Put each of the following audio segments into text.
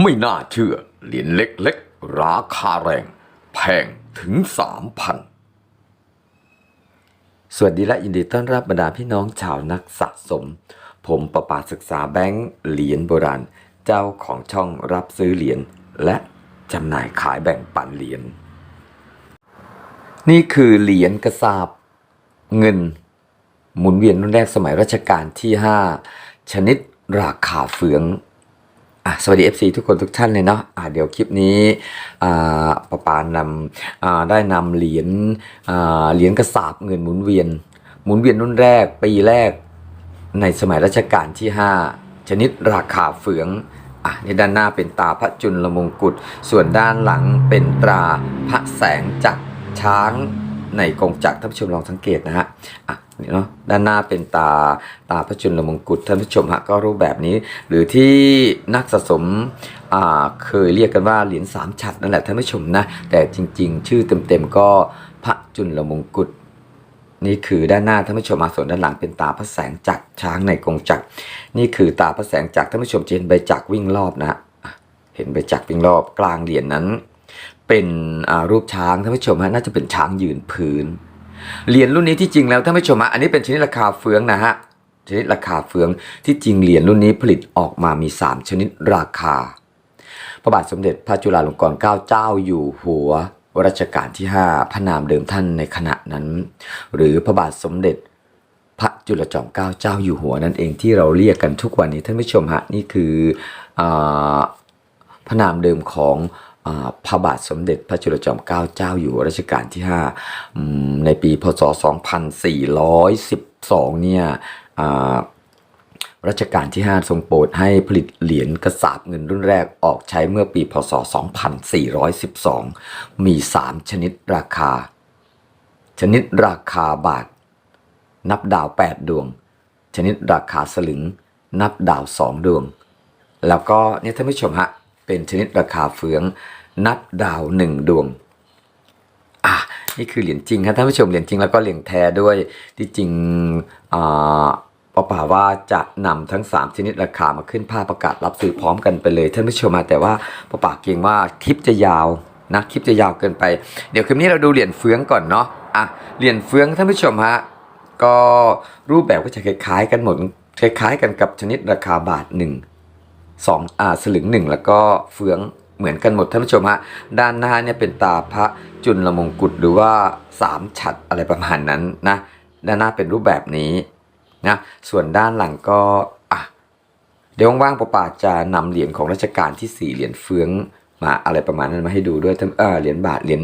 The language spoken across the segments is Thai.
ไม่น่าเชื่อ เหรียญเล็กๆ ราคาแรง แพงถึงสามพันสวัสดีและยินดีต้อนรับบรรดาพี่น้องชาวนักสะสม ผมประปาศึกษาแบงค์เหรียญโบราณ เจ้าของช่องรับซื้อเหรียญและจำหน่ายขายแบ่งปันเหรียญนี่คือเหรียญกระสาบเงิน หมุนเวียนรุ่นแรกสมัยรัชกาลที่ 5 ชนิดราคาเฟือง สวัสดี FC ทุกคนทุกท่านเลยเนาะอะเดี๋ยวคลิปนี้อ่าปะปานำอ่าได้นำเหรียญอ่าเหรียญกระสาบเงินหมุนเวียน หมุนเวียนรุ่นแรกปีแรกในสมัยรัชกาลที่ 5 ชนิดราคาเฟืองอะนี่ด้านหน้าเป็นตาพระจุลมงกุฎส่วนด้านหลังเป็นตราพระแสงจักรช้างในกงจักรท่านผู้ชมลองสังเกตนะฮะอะ เนาะด้านหน้าเป็นตาตาพระจุลมงกุฎท่านผู้ชมฮะก็รูปแบบนี้ หรือที่นักสะสมอ่าเคยเรียกกันว่าเหรียญสามฉัดนั่นแหละท่านผู้ชมนะแต่จริง ๆ ชื่อเต็มๆก็พระจุลมงกุฎนี่คือด้านหน้าท่านผู้ชมมาส่วนด้านหลังเป็นตาพระแสงจักรช้างในกรงจักร นี่คือตาพระแสงจักรท่านผู้ชมจะเห็นใบจักรวิ่งรอบนะเห็นใบจักรวิ่งรอบกลางเหรียญนั้น เป็นรูปช้างท่านผู้ชมฮะน่าจะเป็นช้างยืนพื้น เหรียญรุ่นนี้ที่จริงแล้วท่านผู้ชมฮะอันนี้เป็นชนิดราคาเฟืองนะฮะชนิดราคาเฟืองที่จริงเหรียญรุ่นนี้ผลิตออกมามี 3 ชนิดราคา พระบาทสมเด็จพระจุฬาลงกรณ์เกล้าเจ้าอยู่หัวรัชกาลที่ 5 พระนามเดิมท่านในขณะนั้น หรือพระบาทสมเด็จพระจุลจอมเกล้าเจ้าอยู่หัวนั่นเองที่เราเรียกกันทุกวันนี้ท่านผู้ชมฮะนี่คืออพระนามเดิมของ พระบาทสมเด็จพระจุลจอมเกล้าเจ้าอยู่รัชกาลที่ 5 ในปีพศ 2412 เนี่ยรัชกาลที่ 5 ทรงโปรดให้ผลิตเหรียญกระสาบเงินรุ่นแรกออกใช้เมื่อปีพศ 2412 มี 3 ชนิดราคา ชนิดราคาบาท นับดาว 8 ดวง ชนิดราคาสลึง นับดาว 2 ดวง แล้วก็เนี่ยท่านผู้ชมฮะ เป็นชนิดราคาเฟืองนับดาว1ดวง อะนี่คือเหรียญจริงครับท่านผู้ชมเหรียญจริงแล้วก็เหรียญแท้ด้วยที่จริงอ่าปอป่าว่าจะนำทั้ง 3 ชนิดราคามาขึ้นภาพประกาศรับซื้อพร้อมกันไปเลยท่านผู้ชมมาแต่ว่าปอป่าเกรงว่าคลิปจะยาวนะคลิปจะยาวเกินไป เดี๋ยวคลิปนี้เราดูเหรียญเฟืองก่อนเนาะอะเหรียญเฟืองท่านผู้ชมฮะก็รูปแบบก็จะคล้ายๆกันหมดคล้ายๆกันกับชนิดราคาบาทหนึ่ง สองอ่าสลึงหนึ่งแล้วก็เฟืองเหมือนกันหมดท่านผู้ชมฮะด้านหน้าเนี่ยเป็นตาพระจุลมงกุฎหรือว่าสามฉัดอะไรประมาณนั้นนะด้านหน้าเป็นรูปแบบนี้นะส่วนด้านหลังก็อะเดี๋ยวว่างๆปะปาจะนำเหรียญของรัชกาลที่สี่เหรียญเฟือง มาอะไรประมาณนั้นมาให้ดูด้วยเหรียญบาทเหรียญ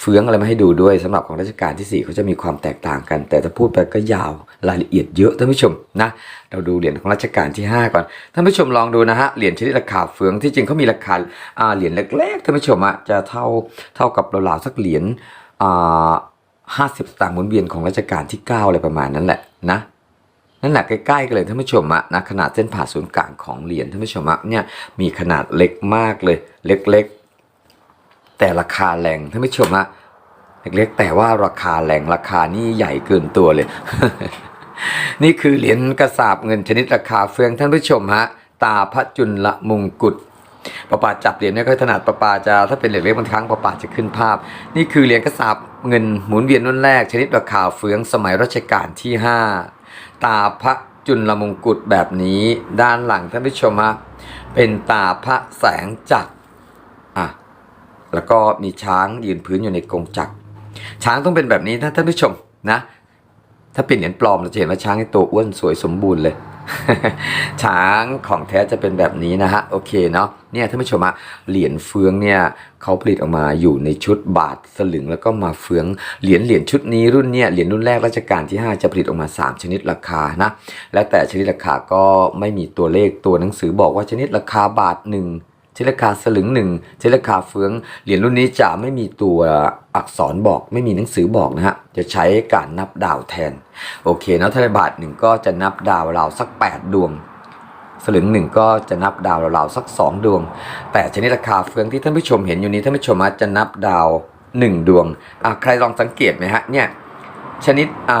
เฟืองอะไรมาให้ดูด้วยสำหรับของรัชกาลที่สี่เขาจะมีความแตกต่างกัน แต่ถ้าพูดไปก็ยาวรายละเอียดเยอะท่านผู้ชมนะเราดูเหรียญของรัชกาลที่ห้าก่อนท่านผู้ชมลองดูนะฮะเหรียญชนิดราคาเฟืองที่จริงเขามีราคาเหรียญเล็กๆท่านผู้ชมอะจะเท่าเท่ากับราวๆสักเหรียญห้าสิบตางค์หมุนเวียนของรัชกาลที่เก้าอะไรประมาณนั้นแหละนะ นั่นแหละใกล้ๆกันเลยท่านผู้ชมอะนะขนาดเส้นผ่าศูนย์กลางของเหรียญท่านผู้ชมอะเนี่ยมีขนาดเล็กมากเลยเล็กๆ แต่ราคาแรงท่านผู้ชมอะเล็กๆแต่ว่าราคาแรงราคานี่ใหญ่เกินตัวเลย นี่คือเหรียญกระสาบเงินชนิดราคาเฟืองท่านผู้ชมฮะตาพระจุลมงกุฎประปาจับเหรียญไม่ค่อยถนัดประปาจะถ้าเป็นเหรียญเล็กบางครั้งประปาจะขึ้นภาพ นี่คือเหรียญกระสาบเงินหมุนเวียนรุ่นแรก ชนิดราคาเฟืองสมัยรัชกาลที่ 5 ตาพระจุลมงกุฎแบบนี้ด้านหลังท่านผู้ชมฮะเป็นตาพระแสงจักรอะแล้วก็มีช้างยืนพื้นอยู่ในกรงจักร ช้างต้องเป็นแบบนี้นะท่านผู้ชมนะ ถ้าเป็นเหรียญปลอมเราจะเห็นว่าช้างในตัวอ้วนสวยสมบูรณ์เลย ช้างของแท้จะเป็นแบบนี้นะฮะโอเคเนาะเนี่ยท่านผู้ชมอะเหรียญเฟืองเนี่ยเขาผลิตออกมาอยู่ในชุดบาทสลึงแล้วก็มาเฟืองเหรียญเหรียญชุดนี้รุ่นเนี่ยเหรียญรุ่นแรกรัชกาลที่ 5 จะผลิตออกมา 3 ชนิดราคานะและแต่ชนิดราคาก็ไม่มีตัวเลขตัวหนังสือบอกว่าชนิดราคาบาท1 เทเลคาสลึงหนึ่งเทเลคาเฟืองเหรียญรุ่นนี้จะไม่มีตัวอักษรบอก ไม่มีหนังสือบอกนะฮะ จะใช้การนับดาวแทน โอเคนะทะธนบัตรหนึ่งก็จะนับดาวเราสัก 8 ดวง สลึงหนึ่งก็จะนับดาวเราสัก 2 ดวง แต่ชนิดราคาเฟืองที่ท่านผู้ชมเห็นอยู่นี้ท่านผู้ชมอาจจะนับดาว 1 ดวงอ่าใครลองสังเกตไหมฮะเนี่ยชนิดอ่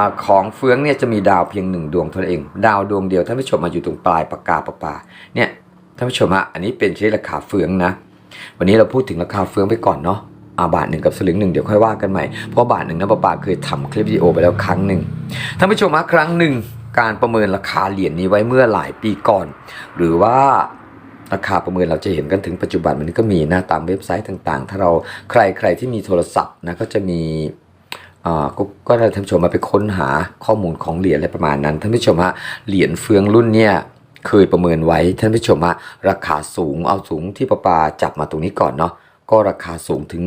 าของเฟืองเนี่ยจะมีดาวเพียงหนึ่งดวงเท่านั้นเอง ดาวดวงเดียวท่านผู้ชมมาอยู่ตรงปลายปากกาปะปาเนี่ย ท่านผู้ชมฮะอันนี้เป็นชนิดราคาเฟืองนะ วันนี้เราพูดถึงราคาเฟืองไปก่อนเนาะอาบาทหนึ่งกับสลึงหนึ่งเดี๋ยวค่อยว่ากันใหม่ เพราะบาทหนึ่งนะป้าปาเคยทำคลิปวิดีโอไปแล้วครั้งหนึ่งท่านผู้ชมฮะครั้งหนึ่งการประเมินราคาเหรียญนี้ไว้เมื่อหลายปีก่อน หรือว่าราคาประเมินเราจะเห็นกันถึงปัจจุบันมันก็มีนะตามเว็บไซต์ต่างๆ ถ้าเราใครใครที่มีโทรศัพท์นะก็จะมีอ่าก็ก็ท่านผู้ชมมาไปค้นหาข้อมูลของเหรียญอะไรประมาณนั้นท่านผู้ชมฮะเหรียญเฟืองรุ่นเนี่ย เคยประเมินไว้ท่านผู้ชมฮะราคาสูงเอาสูงที่ประปาจับมาตรงนี้ก่อนเนาะก็ราคาสูงถึง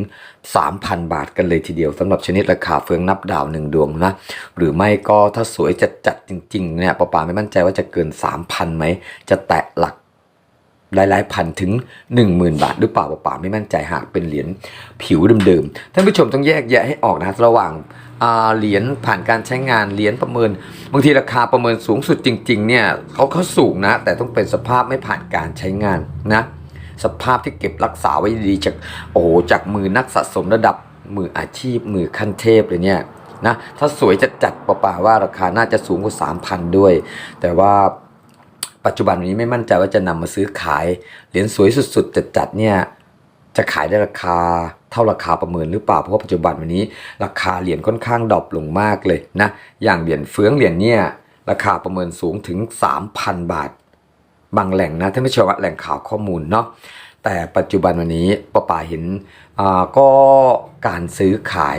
3,000 บาทกันเลยทีเดียวสำหรับชนิดราคาเฟืองนับดาวหนึ่งดวงนะ หรือไม่ก็ถ้าสวยจัดจัดจริง ๆ เนี่ยประปาไม่มั่นใจว่าจะเกิน 3,000ไหม จะแตะหลักหลายๆพันถึง 10,000 บาท หรือเปล่าป่าไม่มั่นใจหากเป็นเหรียญผิวเดิมๆท่านผู้ชมต้องแยกแยะให้ออกนะระหว่าง เหรียญผ่านการใช้งานเหรียญประเมิน บางทีราคาประเมินสูงสุดจริงๆเนี่ยเขาเขาสูงนะ แต่ต้องเป็นสภาพไม่ผ่านการใช้งานนะ สภาพที่เก็บรักษาไว้ดีจากโอ้โหจากมือนักสะสมระดับมืออาชีพ มือขั้นเทพเลยเนี่ยนะถ้าสวยจัดจัดๆป่าว่าราคาน่าจะสูงกว่า3,000 ด้วย แต่ว่าปัจจุบันนี้ไม่มั่นใจว่าจะนำมาซื้อขายเหรียญสวยสุดๆจัดๆเนี่ย จะขายได้ราคาเท่าราคาประเมินหรือเปล่า เพราะว่าปัจจุบันวันนี้ ราคาเหรียญค่อนข้างดรอปลงมากเลยนะ อย่างเหรียญเฟื้องเหรียญเนี่ยราคาประเมินสูงถึง 3,000 บาท บางแหล่งนะท่านผู้ชมว่าแหล่งข่าวข้อมูลเนาะแต่ปัจจุบันวันนี้ป้าป่าเห็นอ่าก็การซื้อขาย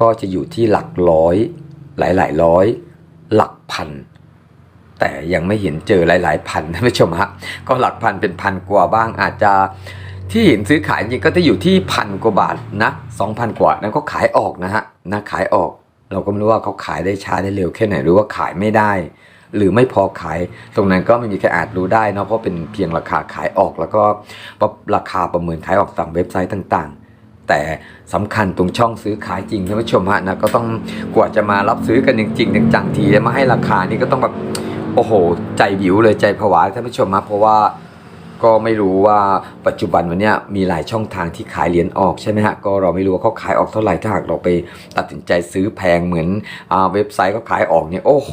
ก็จะอยู่ที่หลักร้อยหลายๆร้อย หลักพัน แต่ยังไม่เห็นเจอหลาย ๆ พันท่านผู้ชมฮะก็หลักพันเป็นพันกว่าบ้างอาจจะ ที่เห็นซื้อขายจริงก็จะอยู่ที่พันกว่าบาทนะสองพันกว่านั้นก็ขายออกนะฮะนะขายออก เราก็ไม่รู้ว่าเขาขายได้ช้าได้เร็วแค่ไหนหรือว่าขายไม่ได้ หรือไม่พอขาย ตรงนั้นก็ไม่มีใครอาจรู้ได้เนาะเพราะเป็นเพียงราคาขายออก แล้วก็ราคาประเมินขายออกตามเว็บไซต์ต่างๆแต่สำคัญตรงช่องซื้อขายจริงท่านผู้ชมฮะนะก็ต้องกว่าจะมารับซื้อกันจริงๆจังๆทีแล้วมาให้ราคานี่ก็ต้องแบบโอ้โห ใจวิวเลยใจผวาท่านผู้ชมนะเพราะว่า ก็ไม่รู้ว่าปัจจุบันวันนี้มีหลายช่องทางที่ขายเหรียญออกใช่ไหมฮะก็เราไม่รู้ว่าเขาขายออกเท่าไหร่ถ้าหากเราไปตัดสินใจซื้อแพงเหมือนอ่าเว็บไซต์เขาขายออกเนี่ยโอ้โห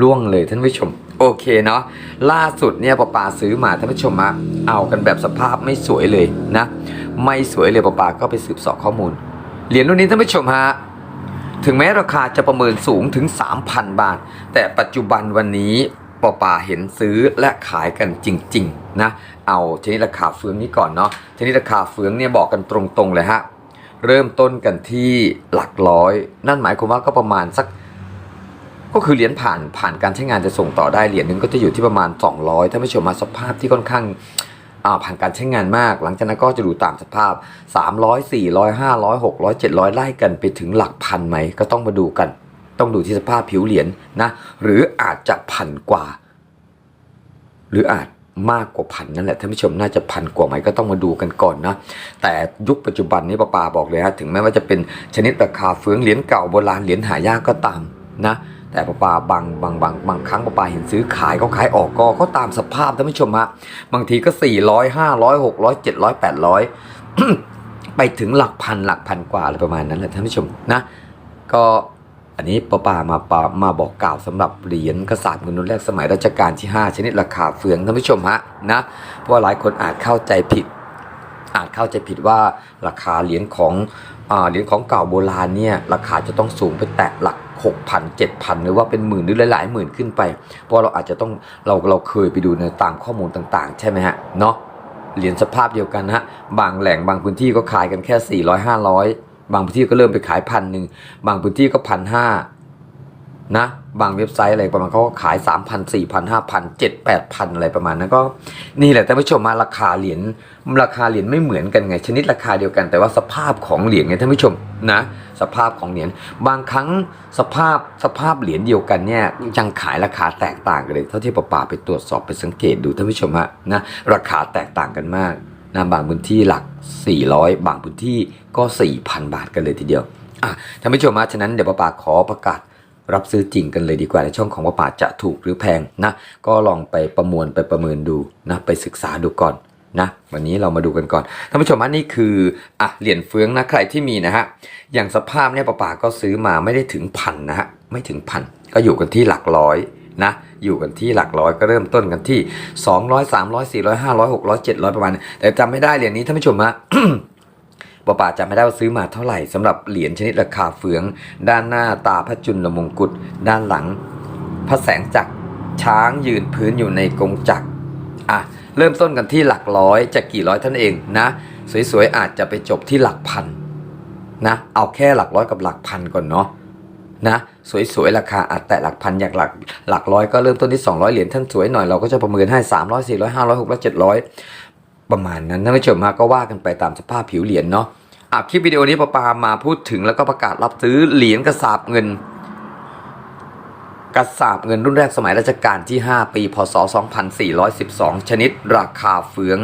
ล่วงเลยท่านผู้ชมโอเคเนาะล่าสุดเนี่ยปอปาซื้อมาท่านผู้ชมอะเอากันแบบสภาพไม่สวยเลยนะ ไม่สวยเลยปอปาก็ไปสืบสอบข้อมูลเหรียญรุ่นนี้ท่านผู้ชมฮะถึงแม้ราคาจะประเมินสูงถึง 3,000 บาท แต่ปัจจุบันวันนี้ปอป่าเห็นซื้อและขายกันจริง ๆ นะ เอาชนิดราคาเฟืองนี้ก่อนเนาะชนิดราคาเฟืองเนี่ยบอกกันตรงๆเลยฮะเริ่มต้นกันที่หลักร้อย นั่นหมายความว่าก็ประมาณสัก ก็คือเหรียญผ่านผ่านการใช้งานจะส่งต่อได้เหรียญหนึงก็จะอยู่ที่ประมาณ 200 ถ้าไม่ชมมาสภาพที่ค่อนข้างอ่าผ่านการใช้งานมาก หลังจากนั้นก็จะดูตามสภาพ 300 400 500 600 700 ไล่กันไปถึงหลักพันไหมก็ต้องมาดูกัน ต้องดูที่สภาพผิวเหรียญนะ หรืออาจจะพันกว่า หรืออาจ มากกว่าพันนั่นแหละท่านผู้ชมน่าจะพันกว่าไหมก็ต้องมาดูกันก่อนนะแต่ยุคปัจจุบันนี้ป้าปาบอกเลยฮะถึงแม้ว่าจะเป็นชนิดราคาเฟืองเหรียญเก่าโบราณเหรียญหายากก็ตามนะแต่ป้าปาบางบางบางบางครั้งป้าปาเห็นซื้อขายเขาขายออกก็ก็ตามสภาพท่านผู้ชมฮะบางทีก็ 400 500 600 700 800 ไปถึงหลักพันหลักพันกว่าอะไรประมาณนั้นแหละท่านผู้ชมนะก็ อันนี้ป้าป่ามาปามาบอกกล่าวสำหรับเหรียญกษัตริย์เงินรุ่นแรกสมัยรัชกาลที่ 5 ชนิดราคาเฟืองท่านผู้ชมฮะนะเพราะว่าหลายคนอาจเข้าใจผิด อาจเข้าใจผิดว่าราคาเหรียญของอเหรียญของเก่าโบราณเนี่ยราคาจะต้องสูงไปแตะหลัก6,000 7,000 หรือว่าเป็นหมื่นหรือหลายๆหมื่นขึ้นไป เพราะเราอาจจะต้องเราเราเคยไปดูในตามข้อมูลต่างๆ ใช่ไหมฮะเนาะเหรียญสภาพเดียวกันฮะบางแหล่งบางพื้นที่ก็ขายกันแค่ 400 500 บางพื้นที่ก็เริ่มไปขายพันหนึ่งบางพื้นที่ก็พันห้านะบางเว็บไซต์อะไรประมาณเขาก็ขาย 3 0 0 0 4 0 0 0 5 0 0 7 8 0 0 อะไรประมาณนั้นก็นี่แหละท่านผู้ชมมาราคาเหรียญราคาเหรียญไม่เหมือนกันไง ชนิดราคาเดียวกัน แต่ว่าสภาพของเหรียญไงท่านผู้ชมนะสภาพของเหรียญบางครั้งสภาพสภาพเหรียญเดียวกันเนี่ยยังขายราคาแตกต่างกันเลย เท่าที่ปป่าไปตรวจสอบไปสังเกตดูท่านผู้ชมฮะนะราคาแตกต่างกันมาก นะบางพื้นที่หลัก 400 บางพื้นที่ก็ 4,000 บาทกันเลยทีเดียวอะท่านผู้ชมฮะฉะนั้นเดี๋ยวป้าป่าขอประกาศรับซื้อจริงกันเลยดีกว่าในช่องของป้าป่าจะถูกหรือแพงนะ ก็ลองไปประมวลไปประเมินดูนะไปศึกษาดูก่อนนะวันนี้เรามาดูกันก่อนท่านผู้ชมฮะนี่คืออะเหรียญเฟืองนะใครที่มีนะฮะอย่างสภาพเนี่ยป้าป่าก็ซื้อมาไม่ได้ถึงพันนะฮะไม่ถึงพันก็อยู่กันที่หลักร้อย นะอยู่กันที่หลักร้อยก็เริ่มต้นกันที่ 200 300 400 500 600 700 ประมาณ แต่จำไม่ได้เหรียญนี้ท่านผู้ชมฮะปป่าจำไม่ได้ว่าซื้อมาเท่าไหร่สำหรับเหรียญชนิดราคาเฟือง ด้านหน้าตาพระจุลมงกุฎด้านหลัง พระแสงจักรช้างยืนพื้นอยู่ในกรงจักรอะเริ่มต้นกันที่หลักร้อยจะกี่ร้อยท่านเองนะ สวยๆอาจจะไปจบที่หลักพันนะเอาแค่หลักร้อยกับหลักพันก่อนเนาะ นะสวยๆ ราคาอาจแต่หลักพันอยากหลักหลักร้อยก็เริ่มต้นที่ 200 เหรียญท่านสวยหน่อยเราก็จะประเมินให้ 300 400 500 600 700 ประมาณนั้นท่านผู้ชมมาก็ว่ากันไปตามสภาพผิวเหรียญเนาะอะคลิปวิดีโอนี้ปาปามาพูดถึงแล้วก็ประกาศรับซื้อเหรียญกระสาบเงิน กระสาบเงินรุ่นแรกสมัยรัชกาลที่ 5 ปี พศ 2412 ชนิดราคาเฟือง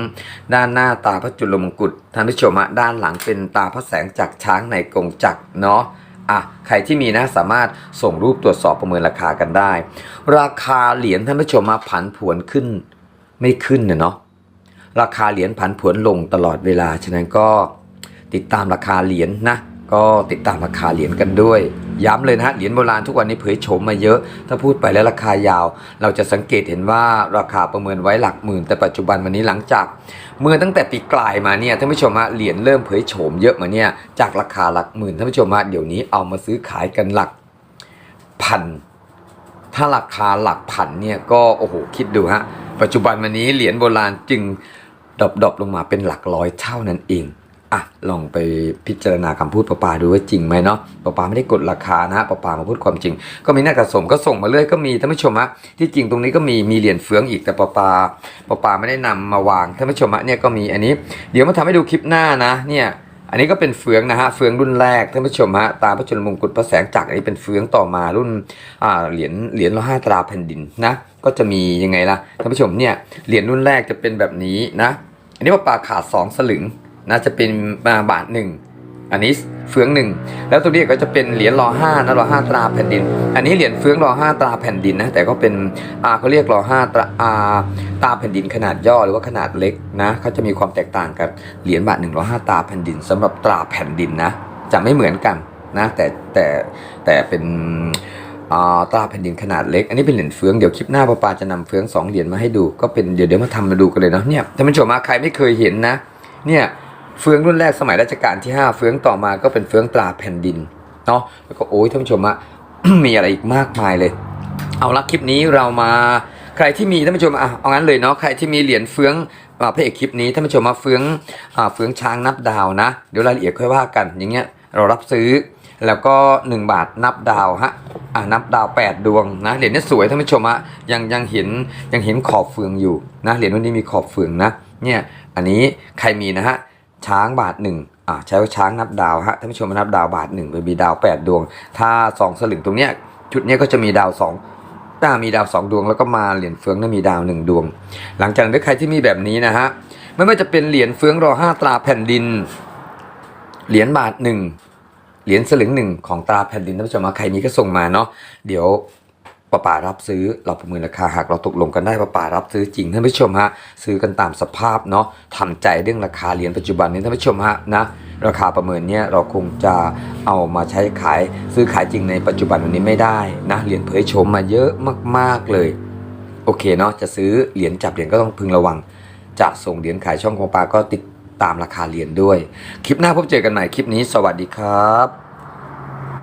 ด้านหน้าตาพระจุลมงกุฎท่านผู้ชมด้านหลังเป็นตาพระแสงจากช้างในกรงจักรเนาะ อะใครที่มีนะสามารถส่งรูปตรวจสอบประเมินราคากันได้ ราคาเหรียญท่านผู้ชมมาผันผวนขึ้นไม่ขึ้นเนาะราคาเหรียญผันผวนลงตลอดเวลา ฉะนั้นก็ติดตามราคาเหรียญนะก็ติดตามราคาเหรียญกันด้วย ย้ำเลยนะฮะเหรียญโบราณทุกวันนี้เผยโฉมมาเยอะ ถ้าพูดไปแล้วราคายาว เราจะสังเกตเห็นว่าราคาประเมินไว้หลักหมื่น แต่ปัจจุบันวันนี้หลังจาก เมื่อตั้งแต่ปีกลายมาเนี่ยท่านผู้ชมฮะเหรียญเริ่มเผยโฉมเยอะมาเนี่ยจากราคาหลักหมื่นท่านผู้ชมฮะเดี๋ยวนี้เอามาซื้อขายกันหลักพันถ้าราคาหลักพันเนี่ยก็โอ้โหคิดดูฮะปัจจุบันวันนี้เหรียญโบราณจึงดรอปดลงมาเป็นหลักร้อยเท่านั้นเอง อะลองไปพิจารณาคำพูดปะปาดูว่าจริงไหมเนาะปะปาไม่ได้กดราคานะปะปามาพูดความจริง ก็มีหน้ากระสมก็ส่งมาเรื่อยก็มีท่านผู้ชมฮะที่จริงตรงนี้ก็มีมีเหรียญเฟืองอีกแต่ปะปาปะปาไม่ได้นำมาวางท่านผู้ชมฮะเนี่ยก็มีอันนี้ เดี๋ยวมาทำให้ดูคลิปหน้านะเนี่ยอันนี้ก็เป็นเฟืองนะฮะเฟืองรุ่นแรกท่านผู้ชมฮะตามพระจุลมงกุฎพระแสงจักรอันนี้เป็นเฟืองต่อมารุ่นอ่าเหรียญเหรียญละห้าตราแผ่นดินนะก็จะมียังไงล่ะท่านผู้ชมเนี่ยเหรียญรุ่นแรกจะเป็นแบบนี้นะ อันนี้ว่าปลาขาดสองสลึง นะจะเป็นมาบาทหนึ่งอันนี้เฟืองหนึ่งแล้วตัวนี้ก็จะเป็นเหรียญรอห้านะรอห้าตราแผ่นดิน อันนี้เหรียญเฟืองรอห้าตราแผ่นดินนะแต่ก็เป็นอาเขาเรียกรอห้าตราอาตาแผ่นดินขนาดย่อหรือว่าขนาดเล็กนะเขาจะมีความแตกต่างกับเหรียญบาทหนึ่งรอห้าตราแผ่นดินสำหรับตราแผ่นดินนะจะไม่เหมือนกันนะแต่แต่แต่เป็นตราแผ่นดินขนาดเล็ก อันนี้เป็นเหรียญเฟือง เดี๋ยวคลิปหน้าป้าปาจะนำเฟืองสองเหรียญมาให้ดู ก็เป็นเดี๋ยวเดี๋ยวมาทำมาดูกันเลยเนาะเนี่ยท่านผู้ชมมาใครไม่เคยเห็นนะ เนี่ย เฟืองรุ่นแรกสมัยรัชกาลที่ 5 เฟืองต่อมาก็เป็นเฟืองตราแผ่นดินเนาะแล้วก็โอ้ยท่านผู้ชมอะมีอะไรอีกมากมายเลย เอาละคลิปนี้เรามาใครที่มีท่านผู้ชมอะเอางั้นเลยเนาะใครที่มีเหรียญเฟืองอ่าพระเอกคลิปนี้ท่านผู้ชมมาเฟืองอ่าเฟืองช้างนับดาวนะ เดี๋ยวรายละเอียดค่อยว่ากันอย่างเงี้ยเรารับซื้อแล้วก็ 1 บาทนับดาวฮะอ่านับดาว 8 ดวงนะเหรียญนี้สวยท่านผู้ชมฮะยังยังเห็นยังเห็นขอบเฟืองอยู่นะเหรียญรุ่นนี้มีขอบเฟืองนะเนี่ยอันนี้ใครมีนะฮะ ช้างบาทหนึ่งอ่าใช้ว่าช้างนับดาวฮะท่านผู้ชมมานับดาวบาทหนึ่งไปมีดาว8ดวง ถ้าสองสลึงตรงเนี้ยจุดเนี้ยก็จะมีดาวสองถ้ามีดาวสองดวงแล้วก็มาเหรียญเฟืองนั้นมีดาวหนึ่งดวง หลังจากนั้นใครที่มีแบบนี้นะฮะไม่ว่าจะเป็นเหรียญเฟืองรอห้าตราแผ่นดิน เหรียญบาทหนึ่งเหรียญสลึงหนึ่งของตราแผ่นดินท่านผู้ชมมาใครมีก็ส่งมาเนาะเดี๋ยว ปป่ารับซื้อเราประเมินราคาหากเราตกลงกันได้ปป่ารับซื้อจริงท่านผู้ชมฮะซื้อกันตามสภาพเนาะทำใจเรื่องราคาเหรียญปัจจุบันนี้ท่านผู้ชมฮะนะราคาประเมินเนี่ยเราคงจะเอามาใช้ขายซื้อขายจริงในปัจจุบันวันนี้ไม่ได้นะเหรียญเผยโฉมมาเยอะมากๆเลย โอเคเนาะจะซื้อเหรียญจับเหรียญก็ต้องพึงระวัง จะส่งเหรียญขายช่องของปลาก็ติดตามราคาเหรียญด้วย คลิปหน้าพบเจอกันใหม่คลิปนี้ สวัสดีครับ